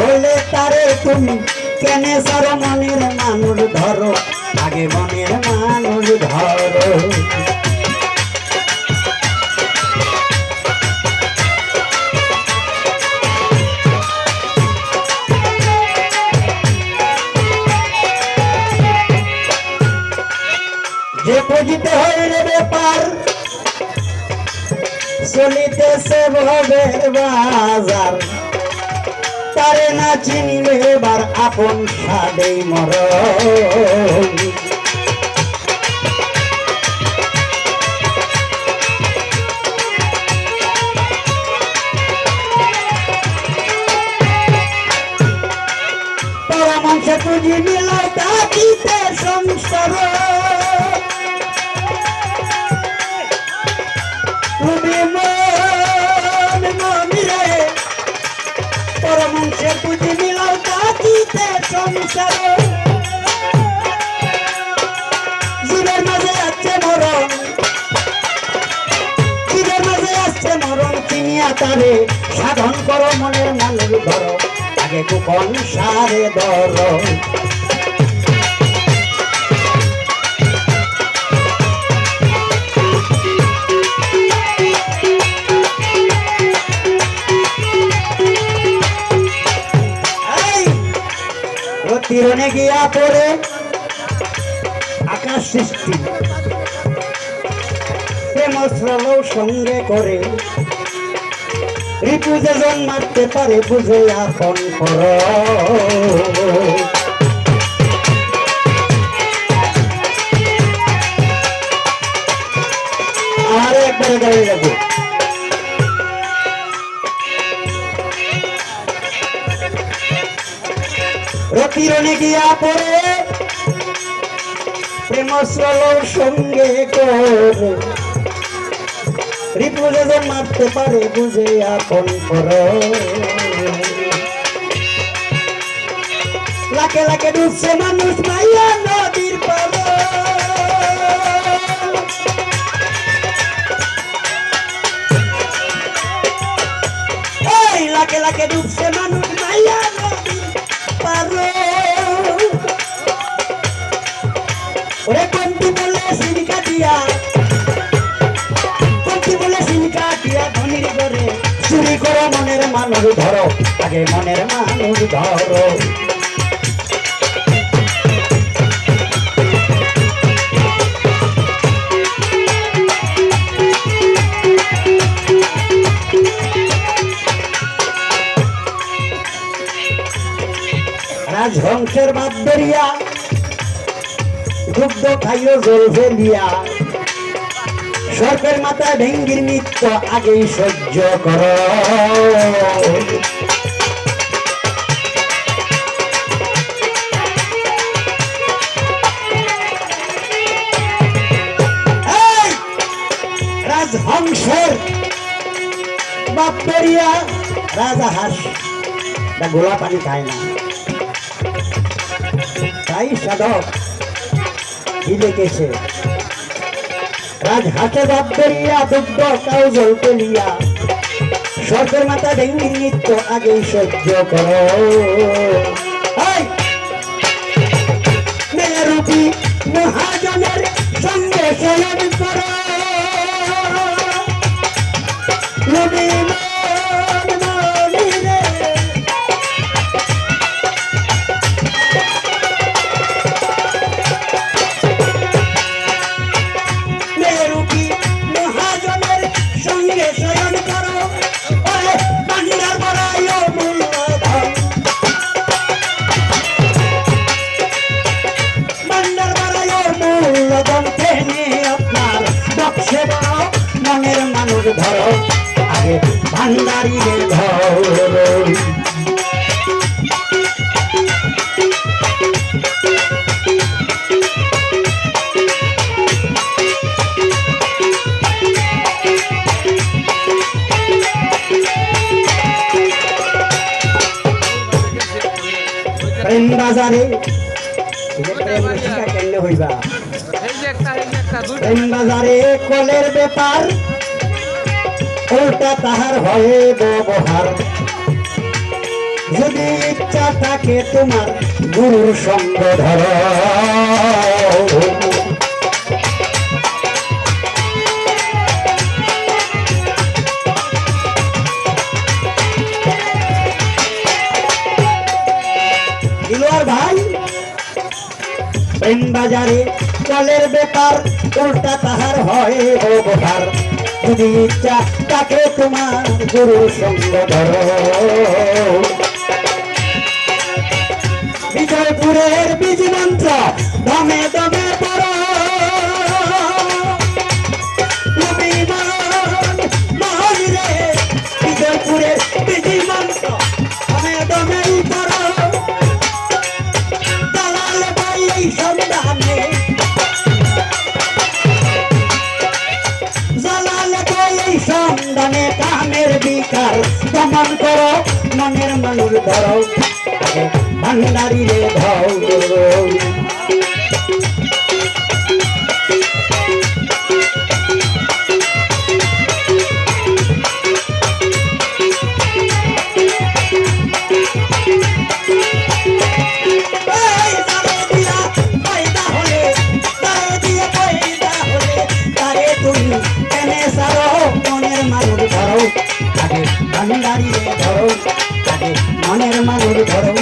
হলে তারে তুমি কেনে সার মনের মানুষ ধরো? আগে মনের মানুষ ধরো। যে পুজিতে হইলে ব্যাপার চলিতেছে ভবের বাজার। তারে না চিনিলে এবার আপন সাদেই মর পরমাংশ পুঁজি সংসার। তুমি মন পুঁজি নিল তাকিতে সংসার। জীবের মাঝে আছে মরণ। জীবের মাঝে আছে মরণ চিনিয়া তারে সাধন করো মনের মানুষ ধরো আগে কুপন সারে ধরো তীরণে গিয়া পড়ে আকাশ সৃষ্টি। প্রেম সঙ্গে করে। রিপু যে মারতে পারে বুঝে আপন কর আর একবারে গাড়ি যাব রতিরণে গিয়া পড়ে। প্রেম শ্রল সঙ্গে করে। রিপু যে মারতে পারে, বুঝে আপন কর। লাখে লাখে ডুবছে মানুষ মাইয়া নদীর পর। লাখে লাখে ডুবছে মানুষ মাইয়া নদীর পার। ওরে কন্টি বলে সিলিকা দিয়া? কন্টি বলে সিলিকা দিয়া ধনির করে চুরি করো মনের রাজহংসের বাদ্যরিয়া দুগ্ধ খাইও জল ফেলিয়া সর্পের মাথায় ভেঙ্গির নৃত্য আগেই সহ্য কর! রাজহংসের রাজা হাস গোলা পানি খায় না তাই সাধক কি হাতে বাপ করিয়া দুগ্ধ তাও জল পেলিয়া সর্পের মাথা ডেঙ্গি নৃত্য আগেই সহ্য করো! মেরুপি মহাজনের সঙ্গে শয়ন একটা এই যে একটা দুইটা। প্রেম বাজারে কলের ব্যাপার। উল্টা তাহার হয়ে ব্যবহার। যদি ইচ্ছা থাকে তোমার গুরুর সঙ্গ ধর। ভাই বাজারে জলের ব্যাপার উল্টা তাহার হয় ব্যবহার। তাকে তোমার গুরু বিজয়পুরের বীজ মন্ত্র দমে দমে বিকার দমন করো মনের মানুষ ধরো। ভান্ডারি রে ধৌ মনের মানুষ ধরো,